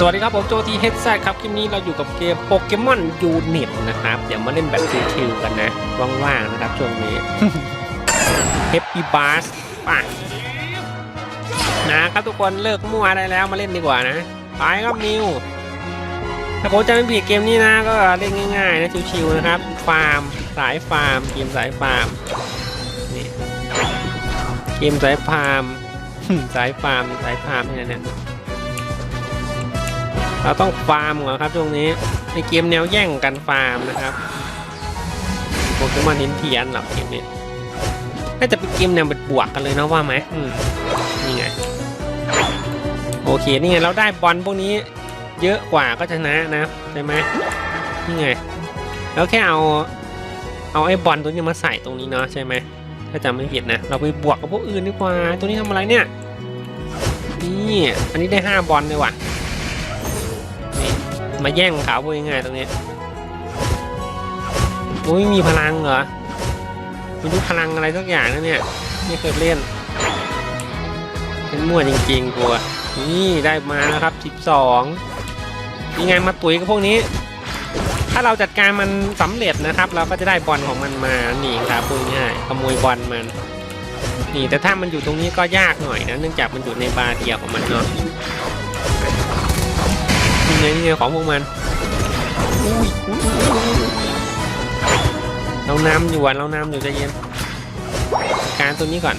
สวัสดีครับ ผมโจทีเฮดแซครับ คลิปนี้เราอยู่กับเกมโปเกมอนยูนิตนะครับ เดี๋ยวมาเล่นแบบชิวๆกันนะ ว่างๆนะครับ ช่วงนี้เฮปปี้บาสป่ะนะครับทุกคนเลิกมั่วได้แล้วมาเล่นดีกว่านะไปครับมิวถ้าผมจะไม่ผิดเกมนี้นะ ก็เล่นง่ายๆนะชิวๆนะครับ ฟาร์ม สายฟาร์ม เกมสายฟาร์มนี่เกมสายฟาร์ม สายฟาร์มสายฟาร์มนี่นะเนี่ย เราต้องฟาร์มก่อนครับช่วงนี้ในเกมแนวแย่งกันฟาร์มนะครับโปเกมอนหินเทียนหรอกเกมนี้น่าจะเป็นเกมแนวเป็นบวกกันเลยนะว่าไหมมนี่ไงโอเคนี่ไงเราได้บอลพวกนี้เยอะกว่าก็ชนะนะใช่ไหมนี่ไงแล้วแค่เอาเอาไอ้บอลตัวนี้มาใส่ตรงนี้เนาะใช่ไหมถ้าจำไม่ผิดนะเราไปบวกกับพวกอื่นดีกว่า ตัวนี้ทำอะไรเนี่ยนี่อันนี้ได้ห้าบอลเลยว่ะ นี่มาแย่งขาวพูดง่ายๆตรงนี้โอ้ยมีพลังเหรอไม่รู้พลังอะไรสักอย่างนะเนี่ยไม่เคยเล่นเป็นมั่วจริงๆกลัวนี่ได้มาแล้วครับ 12นี่ไงมาตุ๋ยกับพวกนี้ ถ้าเราจัดการมันสำเร็จนะครับ เราก็จะได้บอลของมันมานี่ครับพูดง่ายขโมยบอลมันนี่แต่ถ้ามันอยู่ตรงนี้ก็ยากหน่อยนะเนื่องจากมันอยู่ในบาร์เดียวของมันเนาะ นี่ไงนี่ไงของพวกมันอุ้ยอุ๊ยอุ๊ยอุ๊ยอุ๊ยเรานำอยู่อะเรานำอยู่ใจเย็นจัดการตัวนี้ก่อน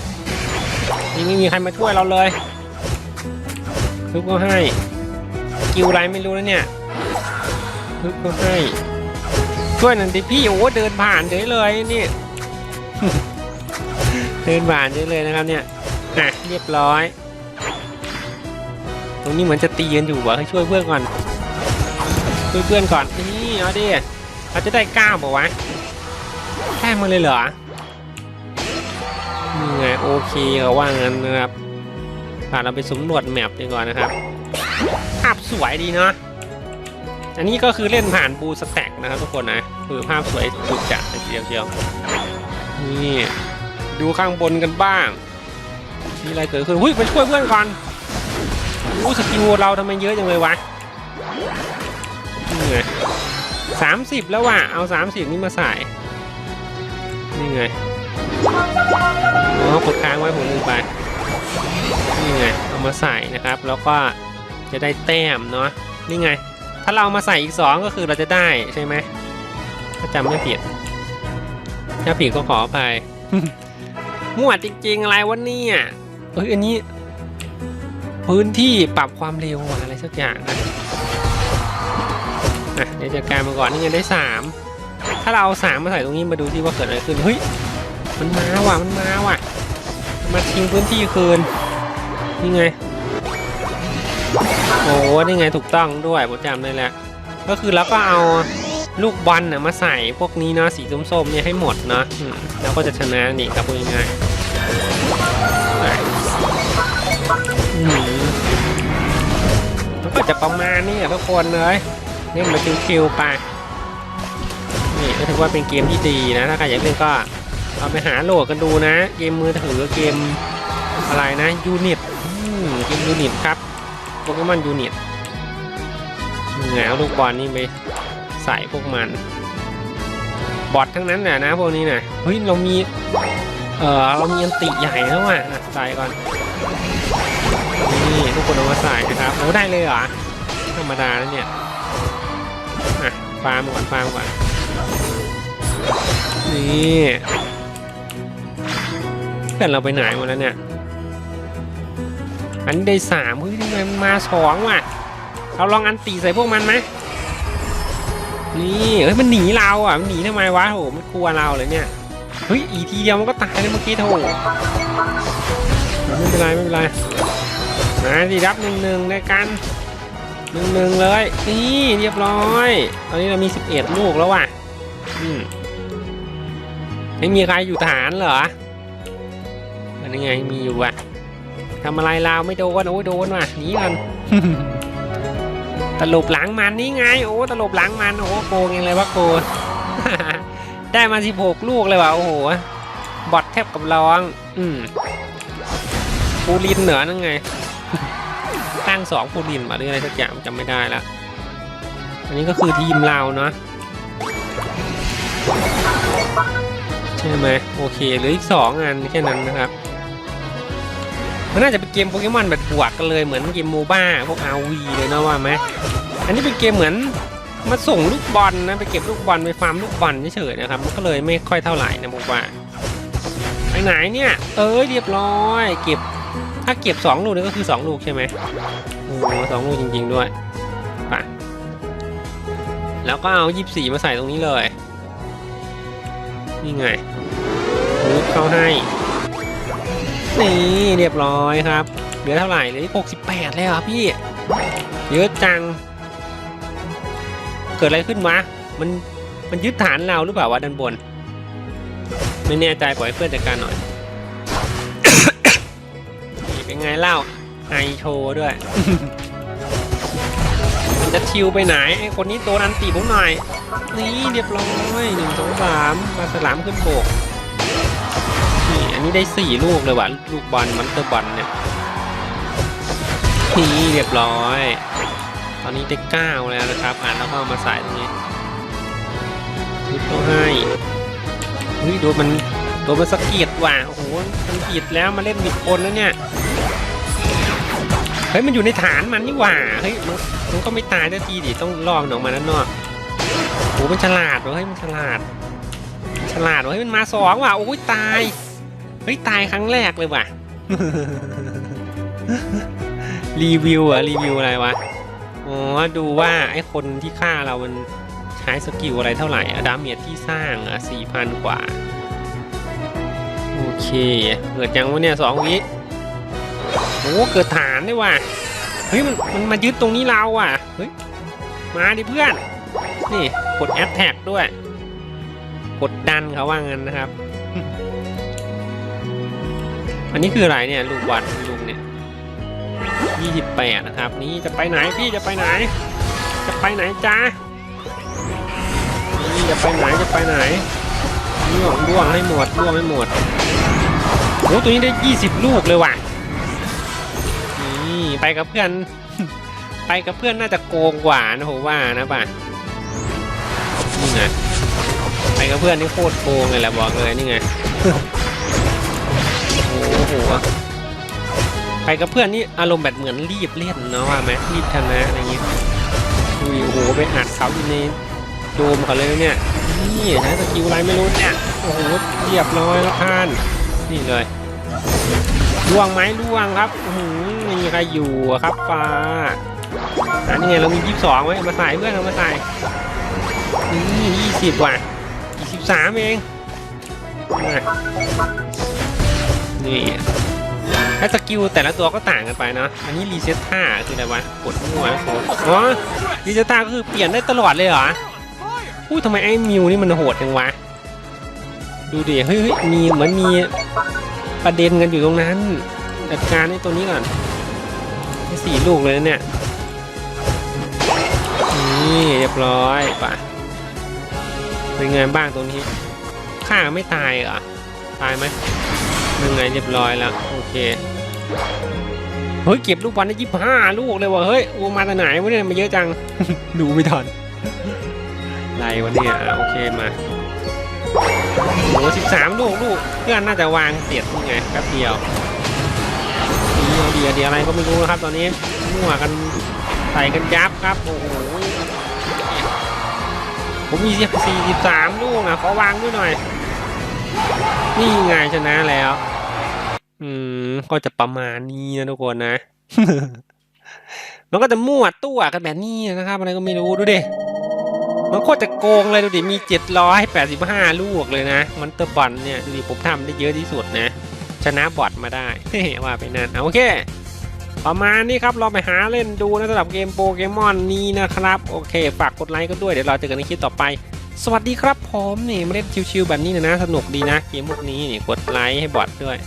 นี่ไม่มีใครมาช่วยเราเลยฮึบก็ให้กิวอะไรไม่รู้แล้วเนี่ยฮึบก็ให้ช่วยหน่อยดิพี่โอ้เดินผ่านเฉยเลยนี่เดินผ่านเฉยเลยนะครับเนี่ยอะเรียบร้อย รงนี้เหมือนจะตีกันอยู่วะให้ช่วยเพื่อนก่อนช่วยเพื่อนก่อนนี่เอาดิเราจะได้ก้าวบอกวะแค่มาเลยเหรอนี่ไงโอเคเขาว่างั้นนะครับพาเราไปสำรวจแมปดีกว่านะครับภาพสวยดีเนาะอันนี้ก็คือเล่นผ่านบูสแต็กนะครับทุกคนนะคือภาพสวยสุดจัดเลยทีเดียวเชียวนี่ดูข้างบนกันบ้าง มีอะไรเกิดขึ้นหุ้ยไปช่วยเพื่อนก่อน อู้สกิลเราทำไมเยอะจังเลยวะนี่ไงสามสิบแล้วว่ะ เอาสามสิบนี่มาใส่ นี่ไงอ๋อกดค้างไว้ผมลืมไป นี่ไง เอามาใส่นะครับ แล้วก็จะได้แต้มเนาะ นี่ไง ถ้าเรามาใส่อีกสองก็คือเราจะได้ใช่ไหมถ้าจำไม่ผิด ถ้าผิดก็ขออภัยมั่วจริงๆอะไรวะเนี่ยเอ้ยอันนี้ พื้นที่ปรับความเร็วอะไรสักอย่างนะอะเดี๋ยวจัดการมาก่อนนี่ไงได้สามถ้าเราเอาสามมาใส่ตรงนี้มาดูที่ว่าเกิดอะไรขึ้นเฮ้ยมันมาว่ะมันมาว่ะ มาทิ้งพื้นที่คืนนี่ไงโอ้นี่ไงถูกต้องด้วยผมจำได้แล้วก็คือเราก็เอาลูกบอลน่ะมาใส่พวกนี้เนาะสีส้มๆเนี่ยให้หมดเนาะแล้วก็จะชนะนี่ครับพูดง่ายๆอืม ก็จะประมาณนี้ทุกคนเลยเล่มาคิวๆไปนี่ก็ถือว่าเป็นเกมที่ดีนะถ้าใครอยากเล่นก็เอาไปหาโหลดกันดูนะ เกมมือถือเกมอะไรนะยูนิตเกมยูนิตครับโปเกมอนยูนิตเหงาลูกบอลนี่ไปใส่พวกมัน บอททั้งนั้นแหละนะพวกนี้นะเฮ้ยเรามีเออเรามีอันติใหญ่แล้วอะอะใส่ก่อน นี่ทุกคนเอามาใส่นะครับโอ้ได้เลยเหรอ ธรรมดาแล้วเนี่ยอะฟาร์มก่อนฟาร์มก่อน นี่เพื่อนเราไปไหนหมดแล้วเนี่ย อันได้สามเฮ้ยทำไมมันมาสองว่ะ เราลองอันตีใส่พวกมันไหมนี่เฮ้ยมันหนีเราอะมันหนีทำไมวะโหมันกลัวเราเลยเนี่ยเฮ้ยอีทีเดียวมันก็ตายเลยเมื่อกี้โถ ไม่เป็นไรไม่เป็นไรมาดีรับหนึ่งหนึ่งในกันหนึ่งหนึ่งเลยนี่เรียบร้อย ตอนนี้เรามีสิบเอ็ดลูกแล้วว่ะอืมไม่มีใครอยู่ฐานเหรออันนี้ไงมีอยู่ว่ะทำอะไรเราไม่โดนโอ้ยโดนว่ะหนีกันตลบหลังมันนี่ไง โอ้ตลบหลังมันโอ้โกงยังเลยวะโกได้มาสิบหกลูกเลยว่ะโอ้โหบอทแทบกับร้อง อืม ปูลินเหนือนั่นไงขข้งสองปูรินมาหรืออะไรสักอย่างจำไม่ได้ล้วอันนี้ก็คือทีมเราเนาะใช่ไหมโอเคเหลืออีกสองอันแค่นั้นนะครับมันน่าจะเป็นเกมโปเกมอนแบบบวกกันเลยเหมือนเกมโมบ้าพวก RV เลยนะว่าไหมอันนี้เป็นเกมเหมือนมาส่งลูกบอลนะไปเก็บลูกบอลไปฟาร์มลูกบอลเฉยๆนะครับมันก็เลยไม่ค่อยเท่าไหร่นะผมว่าไปไหนเนี่ย เอ้ยเรียบร้อย เก็บ ถ้าเก็บสองลูกนี่ก็คือสองลูกใช่ไหมโอ้โหสองลูกจริง ๆด้วยไปแล้วก็เอายี่สี่มาใส่ตรงนี้เลย นี่ไงนึกเข้าให้ นี่เรียบร้อยครับ เหลือเท่าไหร่เหลือหกสิบแปดเลยเหรอพี่ เยอะจัง เกิดอะไรขึ้นวะ มัน มันยึดฐานเราหรือเปล่าวะด้านบน ไม่แน่ใจปล่อยเพื่อนจัดการหน่อย นี่เป็นไงเล่าไอโชว์ด้วย มันจะชิวไปไหนไอคนนี้โดนอันตีผมหน่อย นี่เรียบร้อยหนึ่งสองสามมาสลามขึ้นโบกนี่อันนี้ได้สี่ลูกเลยว่ะลูกบอลมันเตอร์บอลเนี่ยนี่เรียบร้อย ตอนนี้ได้เก้าแล้วนะครับ อ่านแล้วก็เอามาใส่ตรงนี้ยึดต้องให้เฮ้ยโดนมันโดนมันสะกิดว่ะโอ้โหมันผิดแล้วมาเล่นบิดคนแล้วเนี่ย เฮ้ยมันอยู่ในฐานมันนี่หว่าเฮ้ยมันมันก็ไม่ตายสักทีดิต้องลอมันออกมาด้านนอกโอ้โหมันฉลาดเว้ยเฮ้ยมันฉลาด ฉลาดเว้ยมันมาสองว่ะโอ้ยตายเฮ้ยตายครั้งแรกเลยว่ะรีวิวอะรีวิวอะไรวะอ๋อดูว่าไอ้คนที่ฆ่าเรามันใช้สกิลอะไรเท่าไหร่อะดาเมจที่สร้างอะสี่พันกว่า โอเคเกิดยังวะเนี่ยสองวิ โอ้เกิดฐานด้วยว่ะเฮ้ยมันมันมายึดตรงนี้เราอะเฮ้ยมาดิเพื่อน นี่กดแอดแท็กด้วย กดดันเขาว่างั้นนะครับ อันนี้คืออะไรเนี่ยลูกวัดลุงเนี่ยยี่สิบแปดนะครับ นี่จะไปไหนพี่จะไปไหน จะไปไหนจ้านี่จะไปไหนจะไปไหนล่วงล่วงให้หมดล่วงให้หมดโอ้ตัวนี้ได้ยี่สิบลูกเลยว่ะ นี่ไปกับเพื่อน ไปกับเพื่อนน่าจะโกงกว่านะผมว่านะป่ะนี่ไงไปกับเพื่อนนี่โคตรโกงเลยแหละบอกเลยนี่ไงโอ้โหไปกับเพื่อนนี่อารมณ์แบบเหมือนรีบเล่นเนาะว่าไหมรีบชนะอะไรอย่างเงี้ยอุ้ยโอ้โหไปอัดเขาอยู่ในโดมเขาเลยเนี่ยนี่ใช้สกิลอะไรไม่รู้เนี่ยโอ้โหเรียบร้อยแล้วท่าน นี่เลย ล่วงไหมล่วงครับอือหือไม่มีใครอยู่อะครับฟ้าอันนี้ไงเรามียี่สิบสองไว้มาใส่เพื่อนเอามาใส่นี่ยี่สิบว่ะอีกสิบสามเองนี่ถ้าสกิลแต่ละตัวก็ต่างกันไปเนาะอันนี้รีเซ็ตท่าคืออะไรวะกดมั่วโค้ดอ๋อรีเซ็ตท่าก็คือเปลี่ยนได้ตลอดเลยเหรออุ้ยทำไมไอ้มิวนี่มันโหดจังวะดูดิเฮ้ยมีเหมือนมี ประเด็นกันอยู่ตรงนั้น จัดการไอ้ตัวนี้ก่อนได้สี่ลูกเลยนะเนี่ยนี่เรียบร้อยป่ะเป็นไงบ้างตัวนี้ฆ่าไม่ตายเหรอตายไหมยังไงเรียบร้อยแล้วโอเคเฮ้ยเก็บลูกบอลได้ยี่ห้าลูกเลยว่ะเฮ้ยโอ้มาแต่ไหนวะเนี่ยมาเยอะจัง ดูไม่ทันไรวะเนี่ยอะโอเคมา โอ้สิบสามลูกลูกเพื่อนน่าจะวางเสียดไงแป๊บเดียวเดียวเดียวเดียวอะไรก็ไม่รู้นะครับตอนนี้มั่วกันใส่กันยับครับโอ้โหผมมีสี่สิบสามลูกนะขอวางด้วยหน่อย นี่ไงชนะแล้ว อืมก็จะประมาณนี้นะทุกคนนะมันก็จะมั่วตัวกันแบบนี้นะครับ อะไรก็ไม่รู้ดูดิ มันโคตรจะโกงเลยดูดิ มี 785 ลูกเลยนะ มันเตอร์บอลเนี่ย ดูดิ ผมทำได้เยอะที่สุดนะ ชนะบอทมาได้ ว่าไปนั่นเอาโอเคประมาณนี้ครับลองไปหาเล่นดูนะสำหรับเกมโปเกมอนนี้นะครับ โอเค ฝากกดไลค์ก็ด้วย เดี๋ยวเราเจอกันในคลิปต่อไป สวัสดีครับผมนี่มาเล่นชิวๆแบบนี้นะนะ สนุกดีนะ เกมพวกนี้นี่กดไลค์ให้บอทด้วย